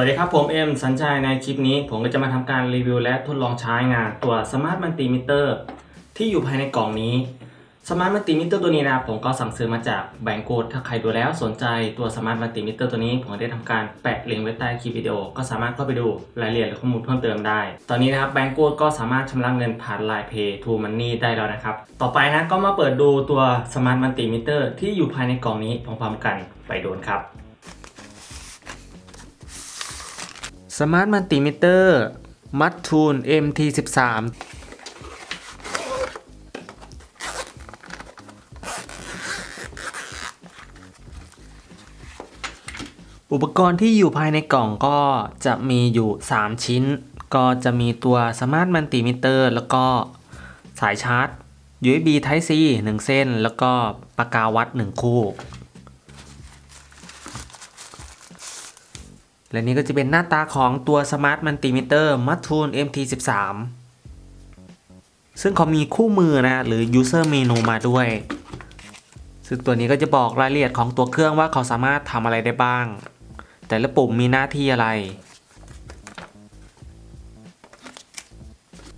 วัสดีครับ ผมเอ็มสัญชัยในคลิปนี้ ผมก็จะมาทำการรีวิวและทดลองใช้งานตัว Smart Multimeter ที่อยู่ภายในกล่องนี้ Smart Multimeter ตัวนี้นะผมก็สั่งซื้อมาจากแบงก์โกดถ้าใครดูแล้วสนใจตัว Smart Multimeter ตัวนี้ ผมได้ทำการแปะลิงก์ไว้ใต้คลิปวิดีโอ ก็สามารถเข้าไปดูรายละเอียดและข้อมูลเพิ่มเติมได้ ตอนนี้นะครับแบงก์โกดก็สามารถชำระเงินผ่าน Line Pay to Money ได้แล้วนะครับ ต่อไปนะก็มาเปิดดูตัว Smart Multimeter ที่อยู่ภายในกล่องนี้พร้อมๆกันไปดูนครับ Smart Multimeter มัดทูน MT13 อุปกรณ์ที่อยู่ภายในกล่องก็จะมีอยู่ 3 ชิ้น ก็จะมีตัว Smart Multimeter แล้วก็สายชาร์จ USB Type C 1 เส้น แล้วก็ปากกาวัด 1 คู่ และนี่ก็จะเป็นหน้าตาของตัวสมาร์ทมัลติมิเตอร์มัตทูน MT13 ซึ่งเขามีคู่มือนะหรือ User Menu มาด้วย ซึ่งตัวนี้ก็จะบอกรายละเอียดของตัวเครื่องว่าเขาสามารถทำอะไรได้บ้าง แต่ละปุ่มมีหน้าที่อะไร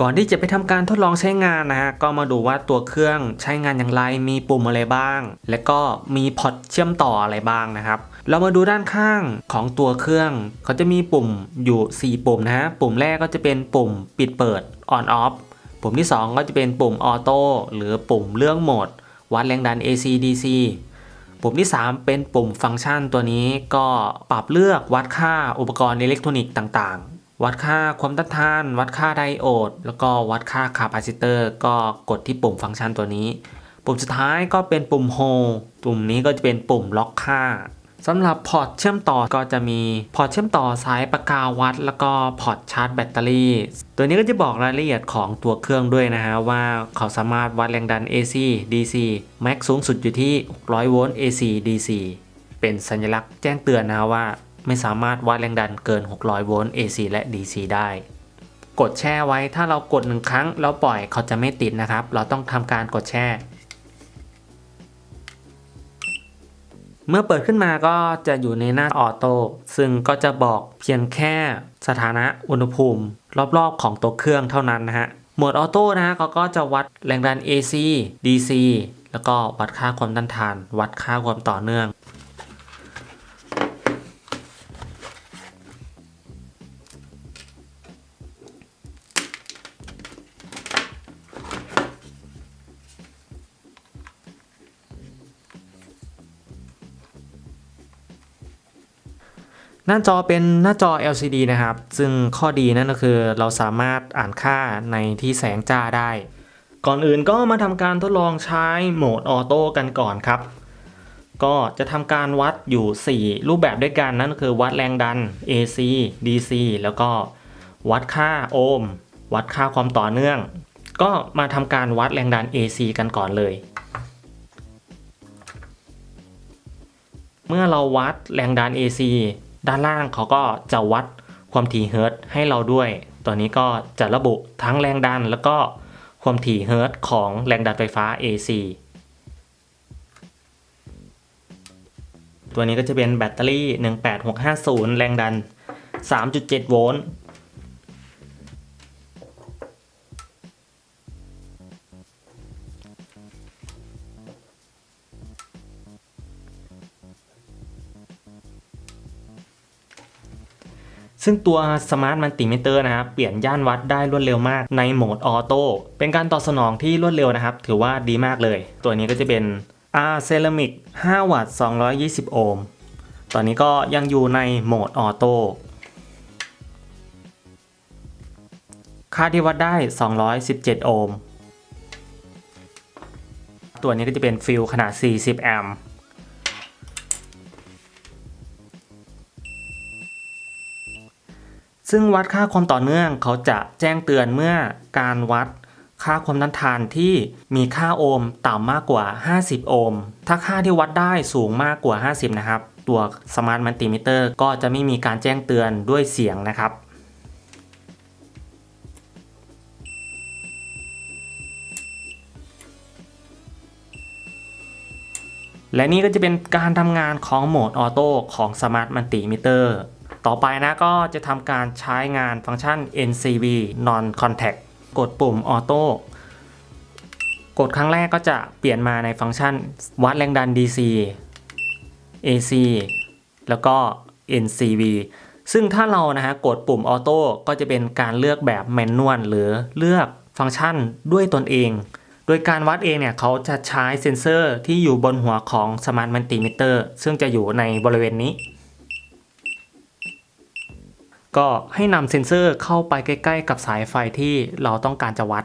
ก่อนที่จะไปทำการทดลองใช้งานนะฮะก็มาดูว่าตัวเครื่องใช้งานอย่างไร มีปุ่มอะไรบ้าง และก็มีพอร์ตเชื่อมต่ออะไรบ้างนะครับ เรามาดูด้านข้างของตัวเครื่อง เขาจะมีปุ่มอยู่ 4 ปุ่มนะฮะปุ่มแรกก็จะเป็นปุ่มปิดเปิด on off ปุ่มที่ 2 ก็จะเป็นปุ่มออโต้หรือปุ่มเรื่องโหมด วัดแรงดัน AC DC ปุ่มที่ 3 เป็นปุ่มฟังก์ชันตัวนี้ก็ปรับเลือกวัดค่าอุปกรณ์อิเล็กทรอนิกส์ต่าง วัดค่าความต้านทาน วัดค่าไดโอด แล้วก็วัดค่าคาปาซิเตอร์ ก็กดที่ปุ่มฟังก์ชันตัวนี้ ปุ่มสุดท้ายก็เป็นปุ่มโฮปุ่มนี้ก็จะเป็นปุ่มล็อกค่าสำหรับพอร์ตเชื่อมต่อก็จะมีพอร์ตเชื่อมต่อสายปากกาวัด แล้วก็พอร์ตชาร์จแบตเตอรี่ ตัวนี้ก็จะบอกรายละเอียดของตัวเครื่องด้วยนะฮะว่าเขาสามารถวัดแรงดัน AC DC แม็กสูงสุดอยู่ที่600 โวลต์ AC DC เป็นสัญลักษณ์แจ้งเตือนนะว่า ไม่สามารถวัดแรงดันเกิน 600 โวลต์ AC และ DC ได้ กดแช่ไว้ถ้าเรากดหนึ่งครั้งแล้วปล่อยเขาจะไม่ติดนะครับ เราต้องทำการกดแช่ เมื่อเปิดขึ้นมาก็จะอยู่ในหน้าออโต้ซึ่งก็จะบอกเพียงแค่สถานะอุณหภูมิ รอบๆของตัวเครื่องเท่านั้นนะฮะโหมดออโต้นะฮะเขาก็จะวัดแรงดัน AC DC แล้วก็วัดค่าความต้านทาน วัดค่าความต่อเนื่อง หน้าจอเป็นหน้าจอ LCD นะครับ ซึ่งข้อดีนั่นก็คือเราสามารถอ่านค่าในที่แสงจ้าได้ ก่อนอื่นก็มาทำการทดลองใช้โหมดออโต้กันก่อนครับ ก็จะทำการวัดอยู่ 4 รูปแบบด้วยกันนั่นก็คือวัดแรงดัน AC DC แล้วก็วัดค่าโอห์มวัดค่าความต่อเนื่อง ก็มาทำการวัดแรงดัน AC กันก่อนเลยเมื่อเราวัดแรงดัน AC ด้านล่างเขาก็จะวัดความถี่เฮิร์ตให้เราด้วย ตัวนี้ก็จะระบุทั้งแรงดันแล้วก็ความถี่เฮิร์ตของแรงดันไฟฟ้า AC ตัวนี้ก็จะเป็นแบตเตอรี่ 18650 แรงดัน 3.7 โวลต์ ซึ่งตัว Smart Multimeter นะครับเปลี่ยนย่านวัดได้รวดเร็วมากในโหมดออโต้เป็นการตอบสนองที่รวดเร็วนะครับ ถือว่าดีมากเลย ตัวนี้ก็จะเป็น R Ceramic 5 วัตต์ 220 โอห์มตอนนี้ก็ยังอยู่ในโหมดออโต้ค่าที่วัดได้ 217 โอห์มตัวนี้ก็จะเป็นฟิลขนาด 40 แอมป์ ซึ่งวัดค่าความต่อเนื่องเขาจะแจ้งเตือนเมื่อการวัดค่าความต้านทานที่มีค่าโอห์มต่ำมากกว่า 50 โอห์ม ถ้าค่าที่วัดได้สูงมากกว่า 50 นะครับ ตัว Smart Multimeter ก็จะไม่มีการแจ้งเตือนด้วยเสียงนะครับ และนี่ก็จะเป็นการทำงานของโหมดออโต้ของ Smart Multimeter ต่อ ต่อไปนะก็จะทำการใช้งานฟังก์ชัน NCV non contact กดปุ่ม auto กดครั้งแรกก็จะเปลี่ยนมาในฟังก์ชัน วัดแรงดัน DC AC แล้วก็ NCV ซึ่งถ้าเรานะฮะกดปุ่มออโต้ก็จะเป็นการเลือกแบบแมนนวลหรือเลือกฟังก์ชันด้วยตนเอง โดยการวัดเองเนี่ยเขาจะใช้เซ็นเซอร์ที่อยู่บนหัวของ Smart Multimeter ซึ่งจะอยู่ในบริเวณนี้ ก็ให้นำเซ็นเซอร์เข้าไปใกล้ ๆ กับสายไฟที่เราต้องการจะวัด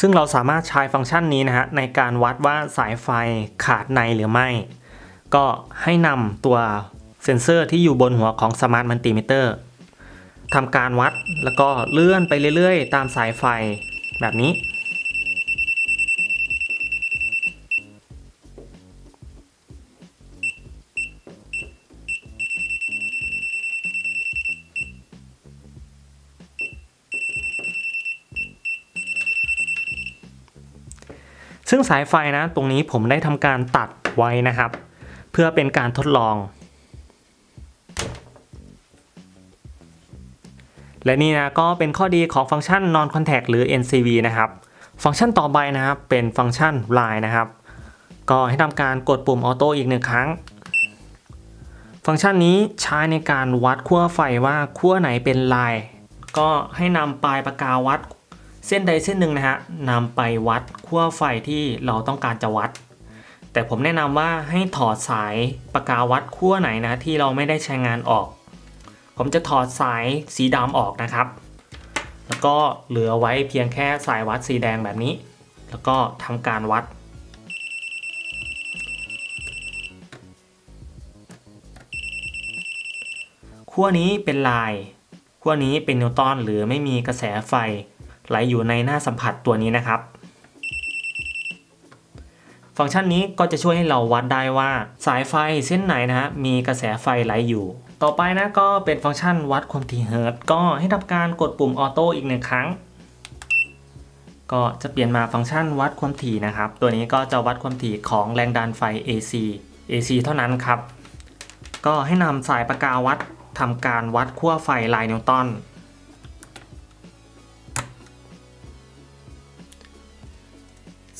ซึ่งเราสามารถใช้ฟังก์ชันนี้นะฮะในการวัดว่าสายไฟขาดในหรือไม่ ก็ให้นำตัว เซ็นเซอร์ที่อยู่บนหัวของ Smart Multimeter ทำการวัดแล้วก็เลื่อนไปเรื่อยๆ ตามสายไฟแบบนี้ ซึ่งสายไฟนะ ตรงนี้ผมได้ทำการตัดไว้นะครับ เพื่อเป็นการทดลอง และนี่นะก็เป็นข้อดีของฟังก์ชัน non contact หรือ NCV นะครับ ฟังก์ชันต่อไปนะครับเป็นฟังก์ชัน line นะครับ ก็ให้ทำการกดปุ่มออโต้อีกหนึ่งครั้ง ฟังก์ชันนี้ใช้ในการวัดขั้วไฟว่าขั้วไหนเป็นลาย ก็ให้นำปลายปากกาวัดเส้นใดเส้นหนึ่งนะฮะนำไปวัดขั้วไฟที่เราต้องการจะวัด แต่ผมแนะนำว่าให้ถอดสายปากกาวัดขั้วไหนนะที่เราไม่ได้ใช้งานออก ผมจะถอดสายสีดำออกนะครับ แล้วก็เหลือไว้เพียงแค่สายวัดสีแดงแบบนี้ แล้วก็ทำการวัด ขั้วนี้เป็นลาย ขั้วนี้เป็นนิวตันหรือไม่มีกระแสไฟไหลอยู่ในหน้าสัมผัสตัวนี้นะครับ ฟังก์ชันนี้ก็จะช่วยให้เราวัดได้ว่าสายไฟเส้นไหนนะฮะมีกระแสไฟไหลอยู่ ต่อไปนะก็เป็นฟังก์ชันวัดความถี่เฮิร์ตก็ให้ทำการกดปุ่มออโต้อีกหนึ่งครั้ง ก็จะเปลี่ยนมาฟังก์ชันวัดความถี่นะครับ ตัวนี้ก็จะวัดความถี่ของแรงดันไฟ AC AC เท่านั้นครับ ก็ให้นำสายปากกาวัดทำการวัดขั้วไฟลายนิวตัน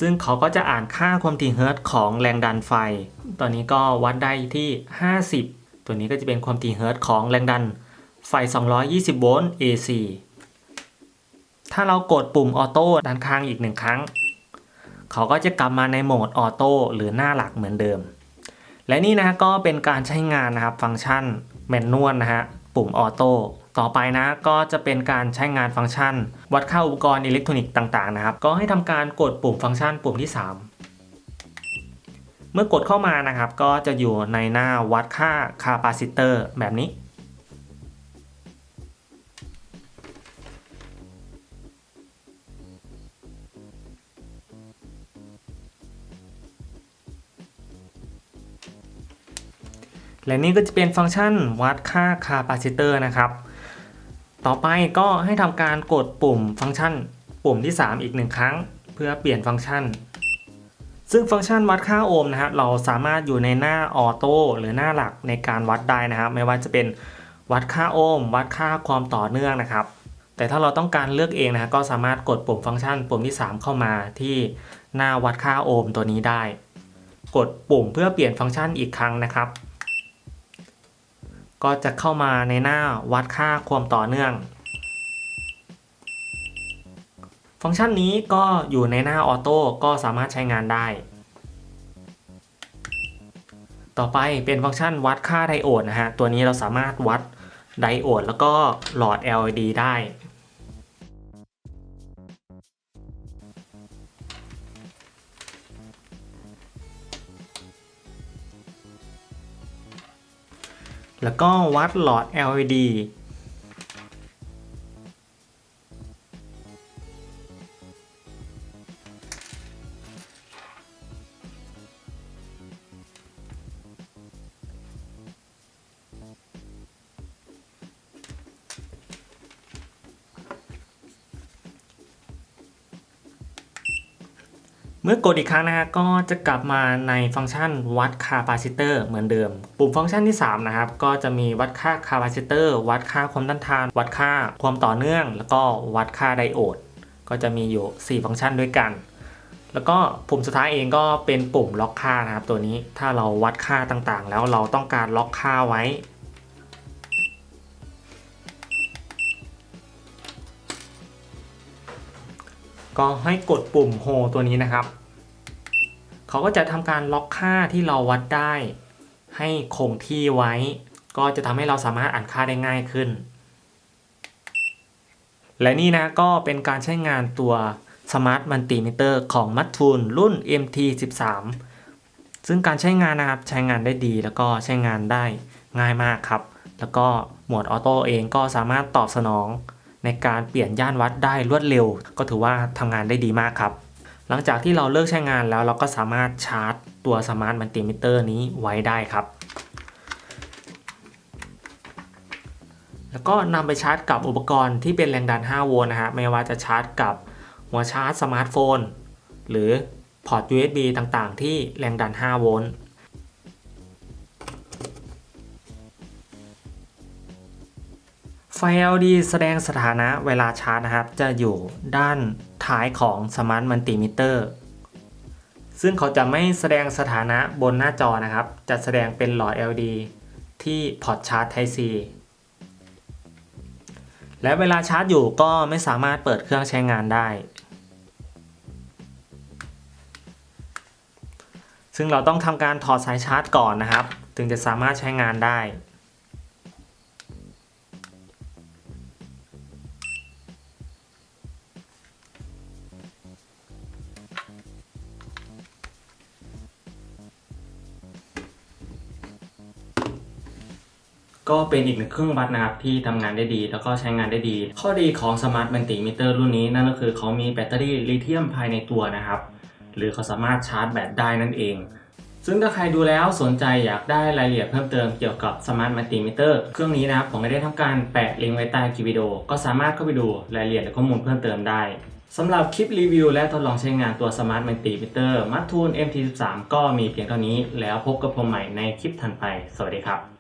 ซึ่งเขาก็จะอ่านค่าความถี่เฮิร์ตของแรงดันไฟ ตอนนี้ก็วัดได้ที่ 50 ตัวนี้ก็จะเป็นความถี่เฮิร์ตของแรงดันไฟ 220 โวลต์ AC ถ้าเรากดปุ่มออโต้ด้านข้างอีกหนึ่งครั้ง เขาก็จะกลับมาในโหมดออโต้หรือหน้าหลักเหมือนเดิม และนี่นะก็เป็นการใช้งานนะครับฟังก์ชันแมนนวลนะฮะปุ่มออโต้ต่อไปนะก็จะเป็นการใช้งานฟังก์ชัน วัดค่าอุปกรณ์อิเล็กทรอนิกส์ต่างๆนะครับ ก็ให้ทำการกดปุ่มฟังก์ชันปุ่มที่ 3 เมื่อกดเข้ามานะครับก็จะอยู่ในหน้าวัดค่าคาปาซิเตอร์แบบนี้ และนี่ก็จะเป็นฟังก์ชันวัดค่าคาปาซิเตอร์นะครับ ต่อไปก็ให้ทำการกดปุ่มฟังก์ชัน ปุ่มที่ 3 อีกหนึ่งครั้ง เพื่อเปลี่ยนฟังก์ชัน ซึ่งฟังก์ชันวัดค่าโอห์มนะครับเราสามารถอยู่ในหน้าออโต้หรือหน้าหลักในการวัดได้นะครับไม่ว่าจะเป็นวัดค่าโอห์มวัดค่าความต่อเนื่องนะครับ แต่ถ้าเราต้องการเลือกเองนะ ก็สามารถกดปุ่มฟังก์ชันปุ่มที่ 3 เข้ามาที่หน้าวัดค่าโอห์มตัวนี้ได้ กดปุ่มเพื่อเปลี่ยนฟังก์ชันอีกครั้งนะครับ ก็จะเข้ามาในหน้าวัดค่าความต่อเนื่อง ฟังก์ชันนี้ก็อยู่ในหน้าออโต้ก็สามารถใช้งานได้ ต่อไปเป็นฟังก์ชันวัดค่าไดโอดนะฮะ ตัวนี้เราสามารถวัดไดโอดแล้วก็หลอด LED ได้ แล้วก็วัดหลอด LED เมื่อกดอีกครั้งนะฮะก็จะกลับมาในฟังก์ชันวัดคาปาซิเตอร์เหมือนเดิม ปุ่มฟังก์ชันที่ 3 นะครับ ก็จะมีวัดค่าคาปาซิเตอร์วัดค่าความต้านทาน วัดค่าความต่อเนื่อง แล้วก็วัดค่าไดโอด ก็จะมีอยู่ 4 ฟังก์ชันด้วยกัน แล้วก็ปุ่มสุดท้ายเองก็เป็นปุ่มล็อกค่านะครับตัวนี้ถ้าเราวัดค่าต่างๆ แล้วเราต้องการล็อกค่าไว้ ก็ให้กดปุ่มโฮตัวนี้นะครับ เขาก็จะทำการล็อกค่าที่เราวัดได้ ให้คงที่ไว้ ก็จะทำให้เราสามารถอ่านค่าได้ง่ายขึ้น และนี่นะก็เป็นการใช้งานตัว Smart Multimeter ของ m a t t u n รุ่น MT13 ซึ่งการใช้งานนะครับใช้งานได้ดีแล้วก็ใช้งานได้ง่ายมากครับ แล้วก็โหมดออโต้เองก็สามารถตอบสนอง ในการเปลี่ยนย่านวัดได้รวดเร็ว ก็ถือว่าทำงานได้ดีมากครับ หลังจากที่เราเลิกใช้งานแล้วเราก็สามารถชาร์จตัวสมาร์ทมัลติมิเตอร์นี้ไว้ได้ครับ แล้วก็นำไปชาร์จกับอุปกรณ์ที่เป็นแรงดัน 5 โวลต์นะฮะไม่ว่าจะชาร์จกับหัวชาร์จสมาร์ทโฟน หรือพอร์ต USB ต่างๆ ที่แรงดัน 5 โวลต์ ไฟ LED แสดงสถานะเวลาชาร์จนะครับ จะอยู่ด้านท้ายของ Smart Multimeter ซึ่งเขาจะไม่แสดงสถานะบนหน้าจอนะครับ จะแสดงเป็นหลอด LED ที่พอร์ตชาร์จ Type C และเวลาชาร์จอยู่ก็ไม่สามารถเปิดเครื่องใช้งานได้ ซึ่งเราต้องทำการถอดสายชาร์จก่อนนะครับ ถึงจะสามารถใช้งานได้ ก็เป็นอีกหนึ่งเครื่องวัดนะครับที่ทำงานได้ดี แล้วก็ใช้งานได้ดี ข้อดีของ Smart Multimeter รุ่นนี้นั่นก็คือเขามีแบตเตอรี่ลิเธียมภายในตัวนะครับ หรือเขาสามารถชาร์จแบตได้นั่นเอง ซึ่งถ้าใครดูแล้วสนใจอยากได้รายละเอียดเพิ่มเติมเกี่ยวกับ Smart Multimeter เครื่องนี้นะครับผมไม่ได้ทำการแปะลิงก์ไว้ใต้คลิปวิดีโอก็สามารถเข้าไปดูรายละเอียดและข้อมูลเพิ่มเติมได้สำหรับคลิปรีวิวและทดลองใช้งานตัว Smart Multimeter มั t ทูน MT13 ก็มีเพียงเท่านี้ แล้วพบกับผมใหม่ในคลิปถัดไป สวัสดีครับ